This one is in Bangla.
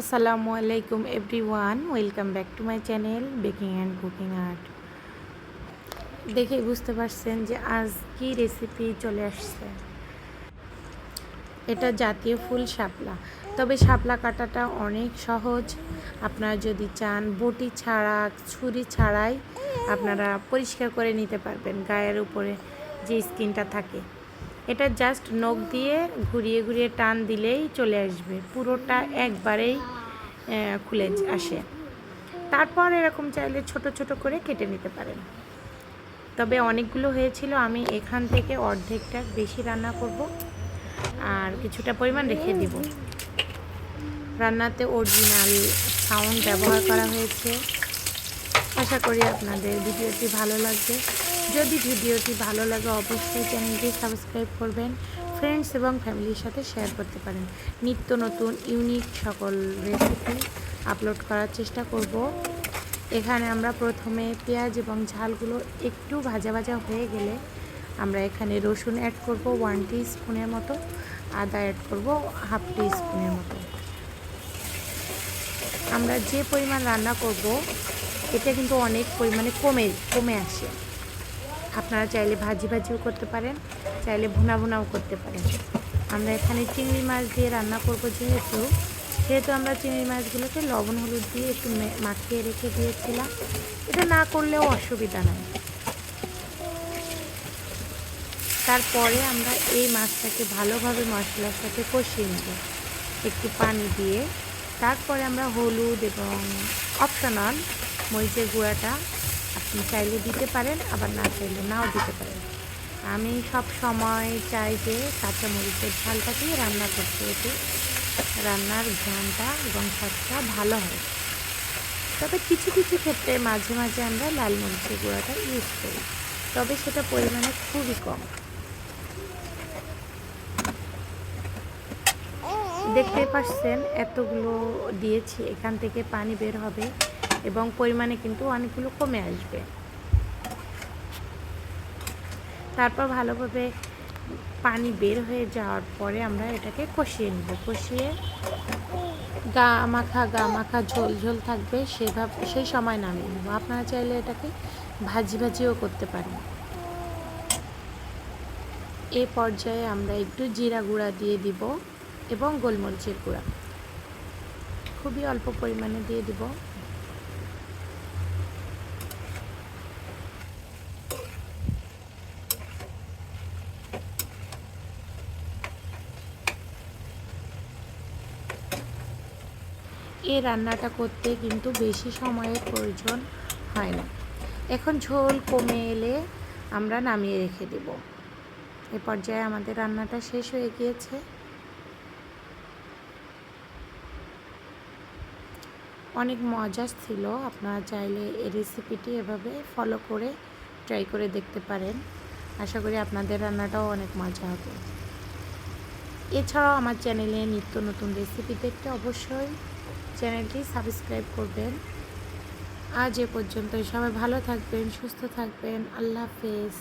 আসসালামু আলাইকুম everyone, welcome back to my channel baking and cooking art. দেখে বুঝতে পারছেন যে আজ কি রেসিপি চলে আসছে। এটা জাতীয় ফুল শাপলা। তবে শাপলা কাটাটা অনেক সহজ। আপনারা যদি চান বটি ছাড়া, ছুরি ছাড়াই আপনারা পরিষ্কার করে নিতে পারবেন গায়ের উপরে যে স্কিনটা থাকে। এটা জাস্ট নখ দিয়ে ঘুরিয়ে ঘুরিয়ে টান দিলেই চলে আসবে। পুরোটা একবারেই খুলে আসে। তারপর এরকম চাইলে ছোট ছোট করে কেটে নিতে পারেন। তবে অনেকগুলো হয়েছিল, আমি এখান থেকে অর্ধেকটা বেশি রান্না করব। আর কিছুটা পরিমাণ রেখে দিব। রান্নাতে অরিজিনাল সাউন্ড ব্যবহার করা হয়েছে। আশা করি আপনাদের ভিডিওটি ভালো লাগবে। যদি ভিডিওটি ভালো লাগে, অবশ্যই চ্যানেলটি সাবস্ক্রাইব করবেন ফ্রেন্ডস এবং ফ্যামিলির সাথে শেয়ার করতে পারেন। নিত্য নতুন ইউনিক সকল রেসিপি আপলোড করার চেষ্টা করব। এখানে আমরা প্রথমে পেঁয়াজ এবং ঝালগুলো একটু ভাজা ভাজা হয়ে গেলে আমরা এখানে রসুন অ্যাড করব ওয়ান স্পুনের মতো, আদা অ্যাড করব হাফ স্পুনের মতো। আমরা যে পরিমাণ রান্না করব, এটা কিন্তু অনেক পরিমাণে কমে কমে আসে। আপনারা চাইলে ভাজি ভাজিও করতে পারেন, চাইলে ভুনা ভুনাও করতে পারেন। আমরা এখানে চিংড়ি মাছ দিয়ে রান্না করব যেহেতু, সেহেতু আমরা চিংড়ি মাছগুলোকে লবণ, হলুদ দিয়ে একটু মাখিয়ে রেখে দিয়েছিলাম। এটা না করলেও অসুবিধা নাই। তারপরে আমরা এই মাছটাকে ভালোভাবে মশলার সাথে কষিয়ে নেব। একটু পানি দিয়ে। তারপরে আমরা হলুদ এবং অপশনাল মরিচের গুঁড়াটা চাইলে দিতে পারেন, আবার না চাইলে নাও দিতে পারেন। আমি সব সময় চাই যে কাঁচা মরিচের ঝালটা দিয়ে রান্না করতে এতে রান্নার ঘ্রাণটা এবং স্বাদটা ভালো হয়। তবে কিছু কিছু ক্ষেত্রে মাঝে মাঝে আমরা লাল মরিচের গুঁড়াটা ইউজ করি, তবে সেটা পরিমাণে খুবই কম। দেখতে পাচ্ছেন, এতগুলো দিয়েছি, এখান থেকে পানি বের হবে। এবং পরিমাণে কিন্তু অনেকগুলো কমে আসবে। তারপর ভালোভাবে পানি বের হয়ে যাওয়ার পরে আমরা এটাকে কষিয়ে নেব। কষিয়ে গা মাখা গা মাখা ঝোল ঝোল থাকবে, সেভাবে, সেই সময় নামিয়ে নেব। আপনারা চাইলে এটাকে ভাজি ভাজিও করতে পারেন। এ পর্যায়ে আমরা একটু জিরা গুঁড়া দিয়ে দিব এবং গোলমরিচের গুঁড়া। খুবই অল্প পরিমাণে দিয়ে দিব। এই রান্নাটা করতে কিন্তু বেশি সময়ের প্রয়োজন হয় না। এখন ঝোল কমে এলে আমরা নামিয়ে রেখে দেব। এ পর্যায়ে আমাদের রান্নাটা শেষ হয়ে গিয়েছে। অনেক মজা ছিল। আপনারা চাইলে এই রেসিপিটি এভাবে ফলো করে ট্রাই করে দেখতে পারেন। আশা করি আপনাদের রান্নাটাও অনেক মজা হবে। এছাড়াও আমার চ্যানেলে নিত্য নতুন রেসিপি দেখতে অবশ্যই চ্যানেলটি সাবস্ক্রাইব করবেন। আজ এ পর্যন্ত সবাই ভালো থাকবেন সুস্থ থাকবেন। আল্লাহ হাফেজ।